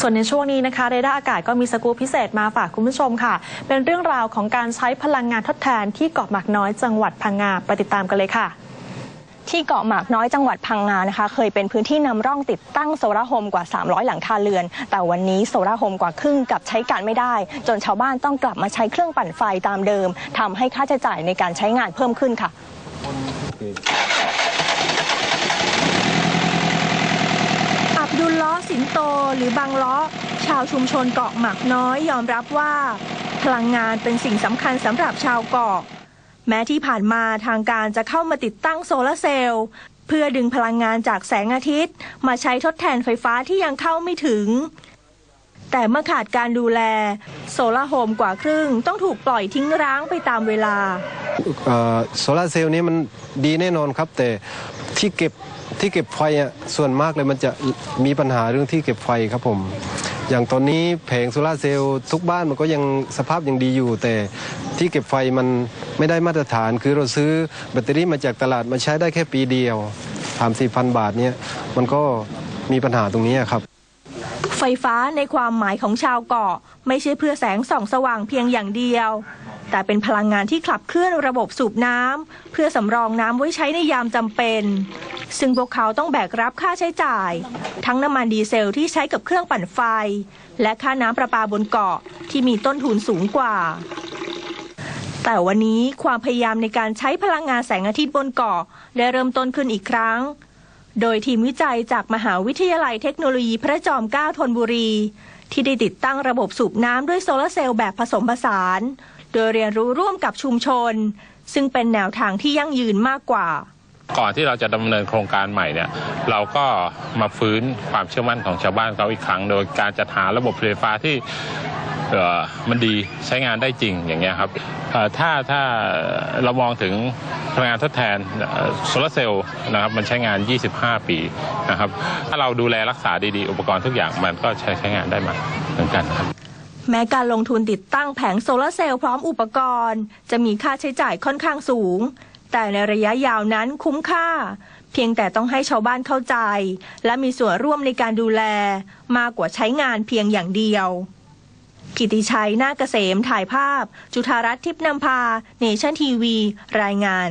ส่วนในช่วงนี้นะคะเรดาร์อากาศก็มีสกู๊ปพิเศษมาฝากคุณผู้ชมค่ะ เป็นเรื่องราวของการใช้พลังงานทดแทนที่เกาะหมากน้อยจังหวัดพังงาไปติดตามกันเลยค่ะที่เกาะหมากน้อยจังหวัดพังงานะคะ เคยเป็นพื้นที่นำร่องติดตั้งโซลาร์โฮมกว่า 300 หลังคาเรือน แต่วันนี้โซลาร์โฮมกว่าครึ่งกับใช้การไม่ได้ จนชาวบ้านต้องกลับมาใช้เครื่องปั่นไฟตามเดิมทำให้ค่าใช้จ่ายในการใช้งานเพิ่มขึ้นค่ะ บดุลล้อสินโตหรือบางล้อ ชาวชุมชนเกาะหมากน้อยยอมรับว่า พลังงานเป็นสิ่งสำคัญสำหรับชาวเกาะ แม้ที่ผ่านมาทางการจะเข้ามาติดตั้งโซลาร์เซลล์เพื่อดึงพลังงานจากแสงอาทิตย์ มาใช้ทดแทนไฟฟ้าที่ยังเข้าไม่ถึง แต่เมื่อขาดการดูแล โซลาร์โฮมกว่าครึ่งต้องถูกปล่อยทิ้งร้างไปตามเวลา โซลาเซลล์นี้มันดีแน่นอนครับ แต่ที่เก็บที่เก็บไฟอะส่วนมากเลยมันจะมีปัญหาเรื่องที่เก็บไฟครับผม อย่างตอนนี้แผงโซลาเซลล์ทุกบ้านมันก็ยังสภาพยังดีอยู่ แต่ที่เก็บไฟมันไม่ได้มาตรฐาน คือเราซื้อแบตเตอรี่มาจากตลาดมาใช้ได้แค่ปีเดียวสามสี่พันบาทเนี่ยมันก็มีปัญหาตรงนี้ครับ ไฟฟ้าในความหมายของชาวเกาะ ไม่ใช่เพื่อแสงส่องสว่างเพียงอย่างเดียว แต่เป็นพลังงานที่ขับเคลื่อนระบบสูบน้ำเพื่อสำรองน้ำไว้ใช้ในยามจำเป็น ซึ่งพวกเขาต้องแบกรับค่าใช้จ่าย ทั้งน้ำมันดีเซลที่ใช้กับเครื่องปั่นไฟ และค่าน้ำประปาบนเกาะที่มีต้นทุนสูงกว่า แต่วันนี้ความพยายามในการใช้พลังงานแสงอาทิตย์บนเกาะได้เริ่มต้นขึ้นอีกครั้งโดยทีมวิจัยจากมหาวิทยาลัยเทคโนโลยีพระจอมเกล้าธนบุรี ที่ได้ติดตั้งระบบสูบน้ำด้วยโซลาร์เซลล์แบบผสมผสาน ดยเรียนรู้ร่วมกับชุมชน ซึ่งเป็นแนวทางที่ยั่งยืนมากกว่าก่อนที่เราจะดำเนินโครงการใหม่เนี่ยเราก็มาฟื้นความเชื่อมั่นของชาวบ้านเขาอีกครั้ง โดยการจัดหาระบบไฟฟ้าที่เออมันดีใช้งานได้จริงอย่างเงี้ยครับเออถ้าถ้าเรามองถึงพลังงานทดแทนโซลาร์เซลล์นะครับมันใช้งาน 25 ปีนะครับถ้าเราดูแลรักษาดีๆ อุปกรณ์ทุกอย่างมันก็ใช้ใช้งานได้มาเหมือนกันครับ แม้การลงทุนติดตั้งแผงโซลาร์เซลล์พร้อมอุปกรณ์ จะมีค่าใช้จ่ายค่อนข้างสูง แต่ในระยะยาวนั้นคุ้มค่า เพียงแต่ต้องให้ชาวบ้านเข้าใจ และมีส่วนร่วมในการดูแล มากกว่าใช้งานเพียงอย่างเดียว กิติชัย นาเกษม ถ่ายภาพ จุธารัตน์ทิพนำพา เนชั่นทีวี รายงาน